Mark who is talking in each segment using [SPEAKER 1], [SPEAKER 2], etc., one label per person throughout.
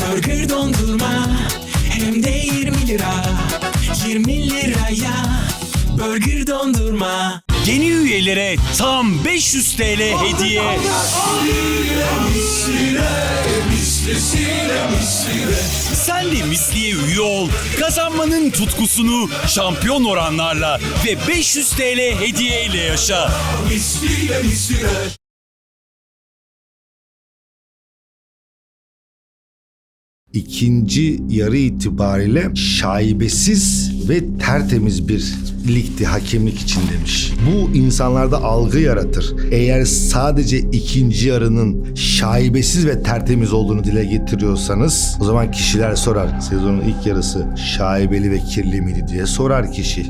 [SPEAKER 1] Burger dondurma hem de 20 lira 20 liraya Burger dondurma
[SPEAKER 2] Yeni üyelere tam 500 TL hediye. Sen de misliye üye ol. Kazanmanın tutkusunu şampiyon oranlarla ve 500 TL hediye ile yaşa.
[SPEAKER 3] İkinci yarı itibariyle şaibesiz ve tertemiz bir ligdi hakemlik için demiş. Bu insanlarda algı yaratır. Eğer sadece ikinci yarının şaibesiz ve tertemiz olduğunu dile getiriyorsanız o zaman kişiler sorar. Sezonun ilk yarısı şaibeli ve kirli miydi diye sorar kişi.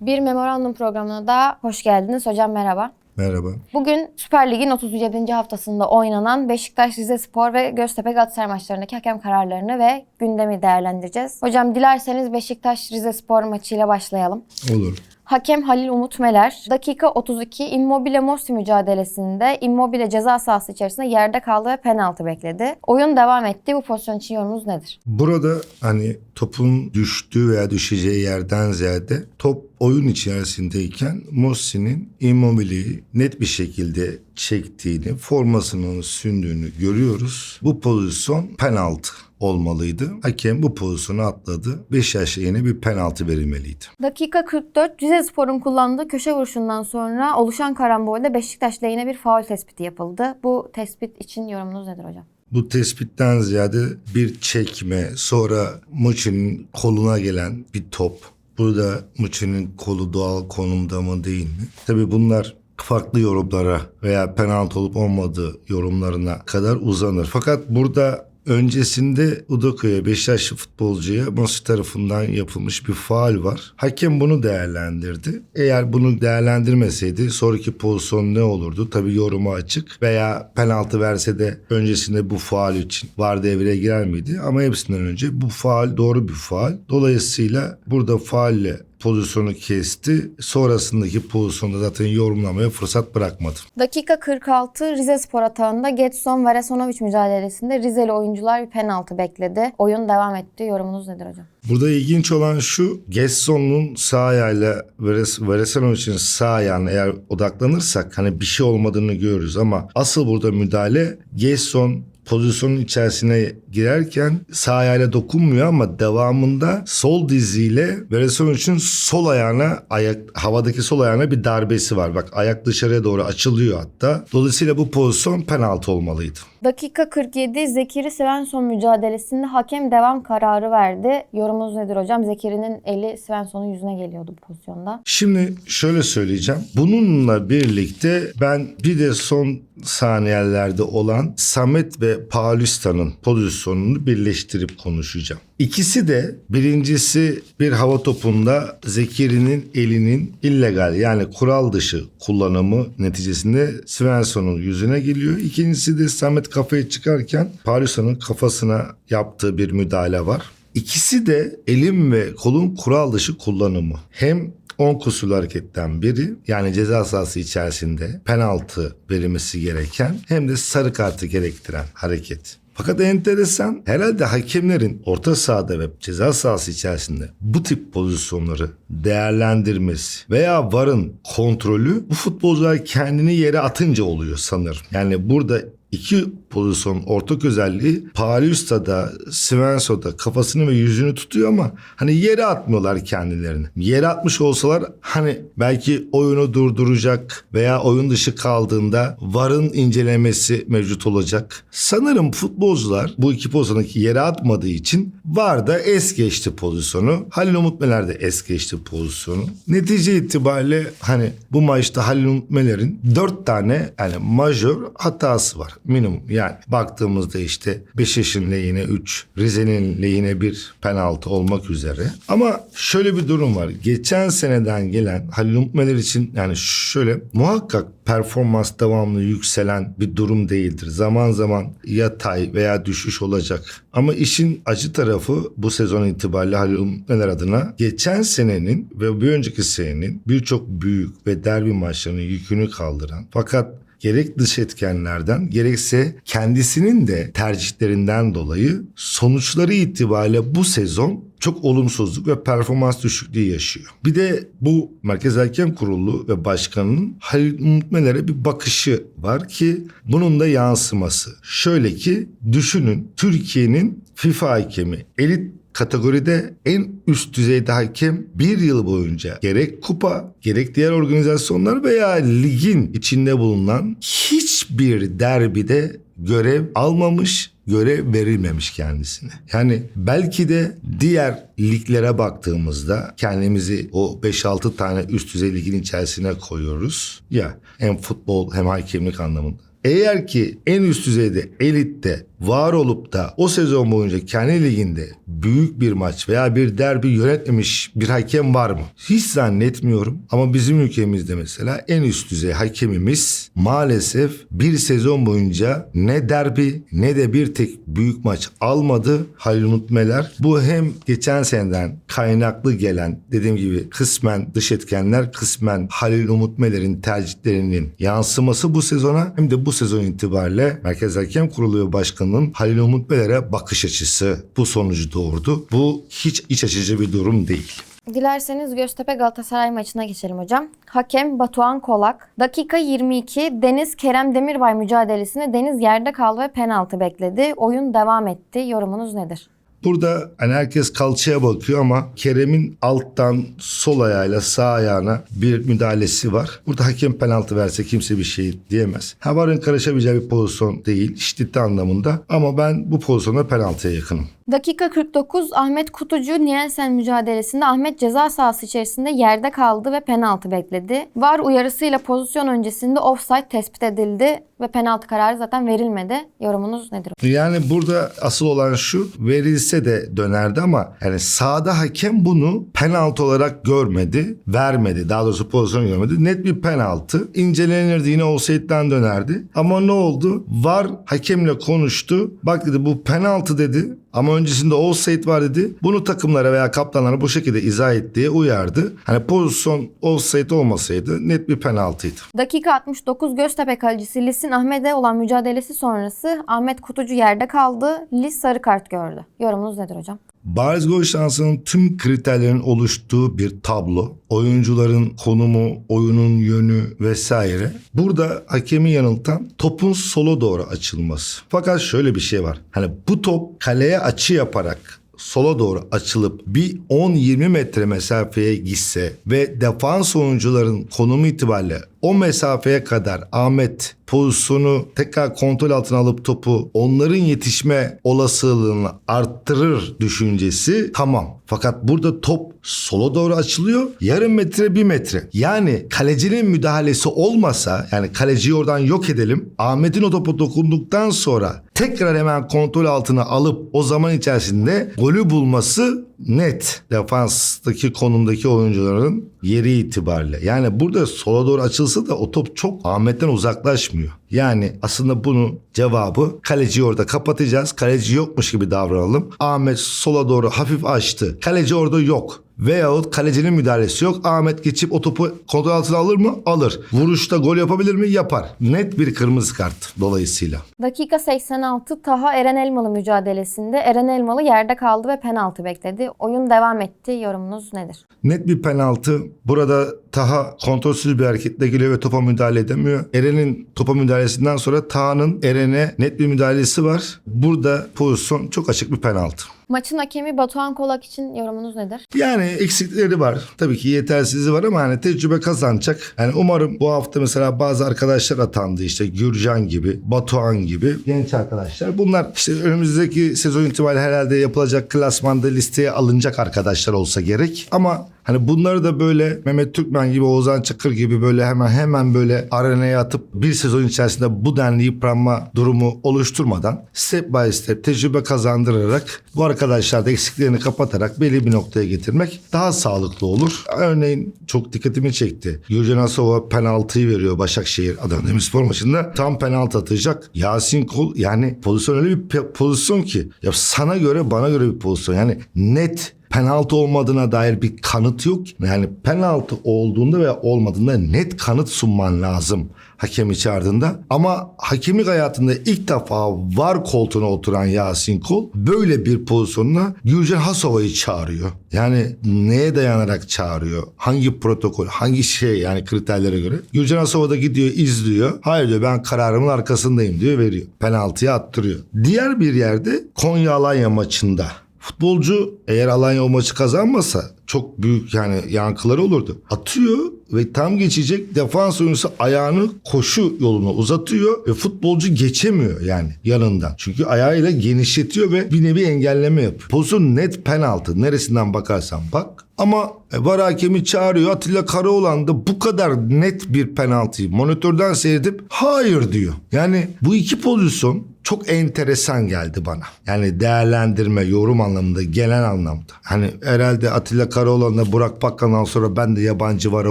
[SPEAKER 4] Bir memorandum programına da hoş geldiniz. Hocam merhaba.
[SPEAKER 3] Merhaba.
[SPEAKER 4] Bugün Süper Lig'in 37. haftasında oynanan Beşiktaş, Rizespor ve Göztepe Galatasaray maçlarındaki hakem kararlarını ve gündemi değerlendireceğiz. Hocam dilerseniz Beşiktaş, Rizespor maçıyla başlayalım.
[SPEAKER 3] Olur.
[SPEAKER 4] Hakem Halil Umut Meler, dakika 32 Immobile Mossi mücadelesinde Immobile ceza sahası içerisinde yerde kaldı ve penaltı bekledi. Oyun devam etti. Bu pozisyon için yorumunuz nedir?
[SPEAKER 3] Burada hani topun düştüğü veya düşeceği yerden ziyade top oyun içerisindeyken Mossi'nin Immobile'yi net bir şekilde çektiğini, formasının sündüğünü görüyoruz. Bu pozisyon penaltı olmalıydı. Hakem bu pozisyonu atladı. Beşiktaş'a yine bir penaltı verilmeliydi.
[SPEAKER 4] Dakika 44 Rizespor'un kullandığı köşe vuruşundan sonra oluşan karambolde Beşiktaş lehine bir faul tespiti yapıldı. Bu tespit için yorumunuz nedir hocam?
[SPEAKER 3] Bu tespitten ziyade bir çekme, sonra Muçi'nin koluna gelen bir top. Burada Muçi'nin kolu doğal konumda mı değil mi? Tabii bunlar farklı yorumlara veya penaltı olup olmadığı yorumlarına kadar uzanır. Fakat burada öncesinde Udoku'ya Beşiktaşlı futbolcuya Mosi tarafından yapılmış bir faal var. Hakem bunu değerlendirdi. Eğer bunu değerlendirmeseydi sonraki pozisyon ne olurdu? Tabii yoruma açık veya penaltı verse de öncesinde bu faal için var devreye girer miydi? Ama hepsinden önce bu faal doğru bir faal. Dolayısıyla burada faalle pozisyonu kesti. Sonrasındaki pozisyonda zaten yorumlamaya fırsat bırakmadı.
[SPEAKER 4] Dakika 46 Rizespor atağında Getson ve Resonovic mücadelesinde Rizeli oyuncular bir penaltı bekledi. Oyun devam etti. Yorumunuz nedir hocam?
[SPEAKER 3] Burada ilginç olan şu Gesson'un sağ ayağıyla Veres- Veresanovic'in sağ ayağına eğer odaklanırsak hani bir şey olmadığını görürüz ama asıl burada müdahale Gesson pozisyonun içerisine girerken sağ ayağıyla dokunmuyor ama devamında sol diziyle Veresanovic'in sol ayağına ayak havadaki sol ayağına bir darbesi var. Bak ayak dışarıya doğru açılıyor hatta. Dolayısıyla bu pozisyon penaltı olmalıydı.
[SPEAKER 4] Dakika 47 Zekiri Svensson mücadelesinde hakem devam kararı verdi. Yorumunuz nedir hocam? Zekiri'nin eli Svensson'un yüzüne geliyordu bu pozisyonda.
[SPEAKER 3] Şimdi şöyle söyleyeceğim. Bununla birlikte ben bir de son saniyelerde olan Samet ve Paulista'nın pozisyonunu birleştirip konuşacağım. İkisi de birincisi bir hava topunda Zekeri'nin elinin illegal yani kural dışı kullanımı neticesinde Svensson'un yüzüne geliyor. İkincisi de Samet kafayı çıkarken Paulista'nın kafasına yaptığı bir müdahale var. İkisi de elin ve kolun kural dışı kullanımı. Hem 10 kusurlu hareketten biri yani ceza sahası içerisinde penaltı verilmesi gereken hem de sarı kartı gerektiren hareket. Fakat enteresan herhalde hakemlerin orta sahada ve ceza sahası içerisinde bu tip pozisyonları değerlendirmesi veya VAR'ın kontrolü bu futbolcular kendini yere atınca oluyor sanırım. Yani burada iki pozisyon ortak özelliği Paulista'da, Svensson'da kafasını ve yüzünü tutuyor ama hani yere atmıyorlar kendilerini. Yere atmış olsalar hani belki oyunu durduracak veya oyun dışı kaldığında VAR'ın incelemesi mevcut olacak. Sanırım futbolcular bu iki pozisyondaki yere atmadığı için VAR da es geçti pozisyonu. Halil Umut Meler de es geçti pozisyonu. Netice itibariyle hani bu maçta Halil Umut Meler'in dört tane yani majör hatası var. Minimum. Yani baktığımızda işte Beşiktaş'ın lehine 3, Rize'nin lehine 1 penaltı olmak üzere. Ama şöyle bir durum var. Geçen seneden gelen Halil Umutmeler için yani şöyle muhakkak performans devamlı yükselen bir durum değildir. Zaman zaman yatay veya düşüş olacak. Ama işin acı tarafı bu sezon itibariyle Halil Umutmeler adına geçen senenin ve bir önceki senenin birçok büyük ve derbi maçlarının yükünü kaldıran fakat gerek dış etkenlerden gerekse kendisinin de tercihlerinden dolayı sonuçları itibariyle bu sezon çok olumsuzluk ve performans düşüklüğü yaşıyor. Bir de bu Merkez Hakem Kurulu ve başkanının Halil Umutmeler'e bir bakışı var ki bunun da yansıması. Şöyle ki düşünün Türkiye'nin FIFA hakemi elit kategoride en üst düzeyde hakem bir yıl boyunca gerek kupa gerek diğer organizasyonlar veya ligin içinde bulunan hiçbir derbide görev almamış görev verilmemiş kendisine. Yani belki de diğer liglere baktığımızda kendimizi o 5-6 tane üst düzey ligin içerisine koyuyoruz. Ya hem futbol hem hakemlik anlamında. Eğer ki en üst düzeyde elitte var olup da o sezon boyunca kendi liginde büyük bir maç veya bir derbi yönetmemiş bir hakem var mı? Hiç zannetmiyorum ama bizim ülkemizde mesela en üst düzey hakemimiz maalesef bir sezon boyunca ne derbi ne de bir tek büyük maç almadı Halil Unutmeler. Bu hem geçen seneden kaynaklı gelen dediğim gibi kısmen dış etkenler kısmen Halil Umutmeler'in tercihlerinin yansıması bu sezona hem de bu sezon itibariyle Merkez Hakem Kurulu ve Başkanı'nın Halil Umutmeler'e bakış açısı bu sonucu doğurdu. Bu hiç iç açıcı bir durum değil.
[SPEAKER 4] Dilerseniz Göztepe Galatasaray maçına geçelim hocam. Hakem Batuhan Kolak. Dakika 22 Deniz Kerem Demirbay mücadelesinde Deniz yerde kaldı ve penaltı bekledi. Oyun devam etti. Yorumunuz nedir?
[SPEAKER 3] Burada hani herkes kalçaya bakıyor ama Kerem'in alttan sol ayağıyla sağ ayağına bir müdahalesi var. Burada hakem penaltı verse kimse bir şey diyemez. Ha varın karışabileceği bir pozisyon değil şiddetli anlamında ama ben bu pozisyonda penaltıya yakınım.
[SPEAKER 4] Dakika 49 Ahmet Kutucu Nielsen mücadelesinde Ahmet ceza sahası içerisinde yerde kaldı ve penaltı bekledi. VAR uyarısıyla pozisyon öncesinde offside tespit edildi ve penaltı kararı zaten verilmedi. Yorumunuz nedir?
[SPEAKER 3] Yani burada asıl olan şu verilse de dönerdi ama yani sağda hakem bunu penaltı olarak görmedi, vermedi. Daha doğrusu pozisyon görmedi. Net bir penaltı. İncelenirdi yine offside'den dönerdi. Ama ne oldu? VAR hakemle konuştu. Bak dedi bu penaltı dedi. Ama öncesinde offside var dedi. Bunu takımlara veya kaptanlara bu şekilde izah et uyardı. Hani pozisyon offside olmasaydı net bir penaltıydı.
[SPEAKER 4] Dakika 69 Göztepe kalecisi Lis'in Ahmet'e olan mücadelesi sonrası Ahmet Kutucu yerde kaldı. Lis sarı kart gördü. Yorumunuz nedir hocam?
[SPEAKER 3] Bariz gol şansının tüm kriterlerin oluştuğu bir tablo. Oyuncuların konumu, oyunun yönü vesaire. Burada hakemi yanıltan topun sola doğru açılması. Fakat şöyle bir şey var. Hani bu top kaleye açı yaparak sola doğru açılıp bir 10-20 metre mesafeye gitse ve defans oyuncuların konumu itibariyle o mesafeye kadar Ahmet pozisyonu tekrar kontrol altına alıp topu onların yetişme olasılığını arttırır düşüncesi tamam. Fakat burada top sola doğru açılıyor. Yarım metre bir metre. Yani kalecinin müdahalesi olmasa yani kaleciyi oradan yok edelim. Ahmet'in o topu dokunduktan sonra tekrar hemen kontrol altına alıp o zaman içerisinde golü bulması net. Defanstaki konumdaki oyuncuların yeri itibariyle. Yani burada sola doğru açılsa da o top çok Ahmet'ten uzaklaşmıyor. Yani aslında bunun cevabı kaleciyi orada kapatacağız. Kaleci yokmuş gibi davranalım. Ahmet sola doğru hafif açtı. Kaleci orada yok. Veyahut kalecinin müdahalesi yok. Ahmet geçip o topu kontrol altına alır mı? Alır. Vuruşta gol yapabilir mi? Yapar. Net bir kırmızı kart dolayısıyla.
[SPEAKER 4] Dakika 86 Taha Eren Elmalı mücadelesinde Eren Elmalı yerde kaldı ve penaltı bekledi. Oyun devam etti. Yorumunuz nedir?
[SPEAKER 3] Net bir penaltı. Burada Taha kontrolsüz bir hareketle geliyor ve topa müdahale edemiyor. Eren'in topa müdahalesinden sonra Taha'nın Eren'e net bir müdahalesi var. Burada pozisyon çok açık bir penaltı.
[SPEAKER 4] Maçın hakemi Batuhan Kolak için yorumunuz nedir?
[SPEAKER 3] Yani eksikleri var. Tabii ki yetersizliği var ama hani tecrübe kazanacak. Yani umarım bu hafta mesela bazı arkadaşlar atandı işte Gürcan gibi, Batuhan gibi genç arkadaşlar. Bunlar işte önümüzdeki sezon itibariyle herhalde yapılacak klasmanda listeye alınacak arkadaşlar olsa gerek. Ama Hani bunları da böyle Mehmet Türkmen gibi Oğuzhan Çakır gibi böyle hemen hemen böyle arenaya atıp bir sezon içerisinde bu denli yıpranma durumu oluşturmadan step by step tecrübe kazandırarak bu arkadaşlar da eksiklerini kapatarak belli bir noktaya getirmek daha sağlıklı olur. Örneğin çok dikkatimi çekti. Gürcan Asova penaltıyı veriyor Başakşehir Adana Demirspor maçında. Tam penaltı atacak. Yasin Kol yani pozisyon öyle bir pozisyon ki ya sana göre bana göre bir pozisyon. Yani net penaltı olmadığına dair bir kanıt yok. Yani penaltı olduğunda veya olmadığında net kanıt sunman lazım hakemi çağırdığında. Ama hakemlik hayatında ilk defa var koltuğuna oturan Yasin Kol böyle bir pozisyonla Gürcan Hasova'yı çağırıyor. Yani neye dayanarak çağırıyor? Hangi protokol, hangi şey yani kriterlere göre? Gürcan Hasova da gidiyor izliyor. Hayır diyor ben kararımın arkasındayım diyor veriyor. Penaltıyı attırıyor. Diğer bir yerde Konya Alanya maçında Futbolcu eğer Alanya o maçı kazanmasa çok büyük yani yankıları olurdu. Atıyor ve tam geçecek defans oyuncusu ayağını koşu yoluna uzatıyor ve futbolcu geçemiyor yani yanından. Çünkü ayağıyla genişletiyor ve bir nevi engelleme yapıyor. Pozisyon net penaltı. Neresinden bakarsan bak. Ama e, var hakemi çağırıyor. Atilla Karaoğlan da bu kadar net bir penaltıyı monitörden seyredip hayır diyor. Yani bu iki pozisyon çok enteresan geldi bana. Yani değerlendirme, yorum anlamında, genel anlamda. Hani herhalde Atilla Karaoğlan'la Burak Bakkan'dan sonra ben de yabancı vara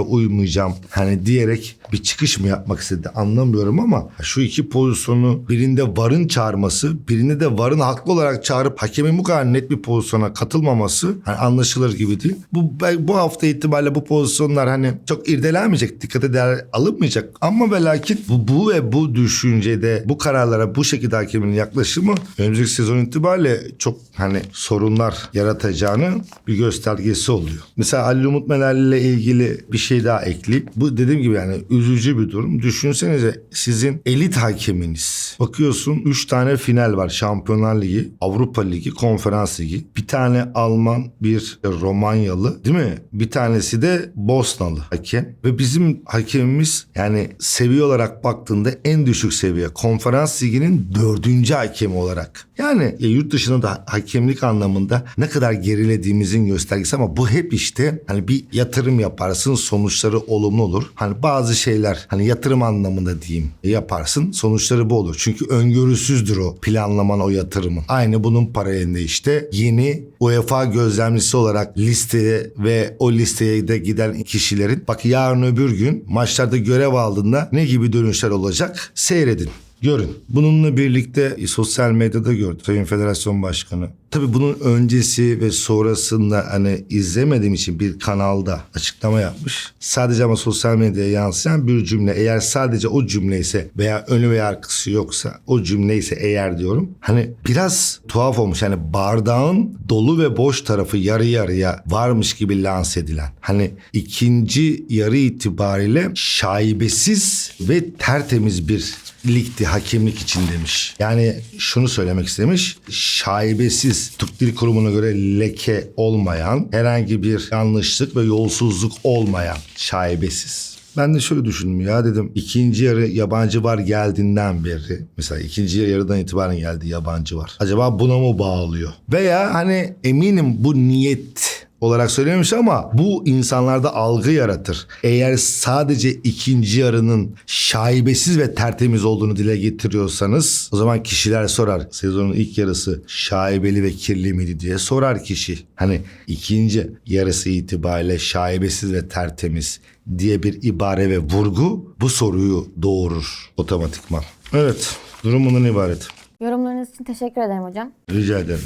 [SPEAKER 3] uymayacağım. Hani diyerek bir çıkış mı yapmak istedi anlamıyorum ama şu iki pozisyonu birinde varın çağırması, birinde de varın haklı olarak çağırıp hakemin bu kadar net bir pozisyona katılmaması hani anlaşılır gibi değil. Bu bu hafta itibariyle bu pozisyonlar hani çok irdelenmeyecek, dikkate değer alınmayacak. Ama ve lakin bu, bu ve bu düşüncede bu kararlara bu şekilde hakemin yaklaşımı önümüzdeki sezon itibariyle çok hani sorunlar yaratacağını bir göstergesi oluyor. Mesela Ali Umut ile ilgili bir şey daha ekleyeyim. Bu dediğim gibi yani üzücü bir durum. Düşünsenize sizin elit hakeminiz. Bakıyorsun 3 tane final var. Şampiyonlar Ligi, Avrupa Ligi, Konferans Ligi. Bir tane Alman, bir Romanyalı değil mi? Bir tanesi de Bosnalı hakem. Ve bizim hakemimiz yani seviye olarak baktığında en düşük seviye. Konferans Ligi'nin dördüncü hakemi olarak. Yani e, yurt dışında da hakemlik anlamında ne kadar gerilediğimizin göstergesi ama bu hep işte hani bir yatırım yaparsın sonuçları olumlu olur. Hani bazı şeyler hani yatırım anlamında diyeyim yaparsın sonuçları bu olur. Çünkü öngörüsüzdür o planlaman o yatırımın. Aynı bunun paralelinde işte yeni UEFA gözlemcisi olarak listeye ve o listeye de giden kişilerin bak yarın öbür gün maçlarda görev aldığında ne gibi dönüşler olacak seyredin. Görün. Bununla birlikte e, sosyal medyada gördüm Sayın Federasyon Başkanı. Tabii bunun öncesi ve sonrasında hani izlemediğim için bir kanalda açıklama yapmış. Sadece ama sosyal medyaya yansıyan bir cümle. Eğer sadece o cümle ise veya önü veya arkası yoksa o cümle ise eğer diyorum. Hani biraz tuhaf olmuş. Hani bardağın dolu ve boş tarafı yarı yarıya varmış gibi lanse edilen. Hani ikinci yarı itibariyle şaibesiz ve tertemiz bir ligdi hakemlik için demiş. Yani şunu söylemek istemiş. Şaibesiz Türk Dil Kurumu'na göre leke olmayan, herhangi bir yanlışlık ve yolsuzluk olmayan şaibesiz. Ben de şöyle düşündüm ya dedim ikinci yarı yabancı var geldiğinden beri mesela ikinci yarıdan itibaren geldi yabancı var. Acaba buna mı bağlıyor? Veya hani eminim bu niyet olarak söylemiş ama bu insanlarda algı yaratır. Eğer sadece ikinci yarının şaibesiz ve tertemiz olduğunu dile getiriyorsanız o zaman kişiler sorar. Sezonun ilk yarısı şaibeli ve kirli miydi diye sorar kişi. Hani ikinci yarısı itibariyle şaibesiz ve tertemiz diye bir ibare ve vurgu bu soruyu doğurur otomatikman. Evet durum bundan ibaret.
[SPEAKER 4] Yorumlarınız için teşekkür ederim hocam.
[SPEAKER 3] Rica ederim.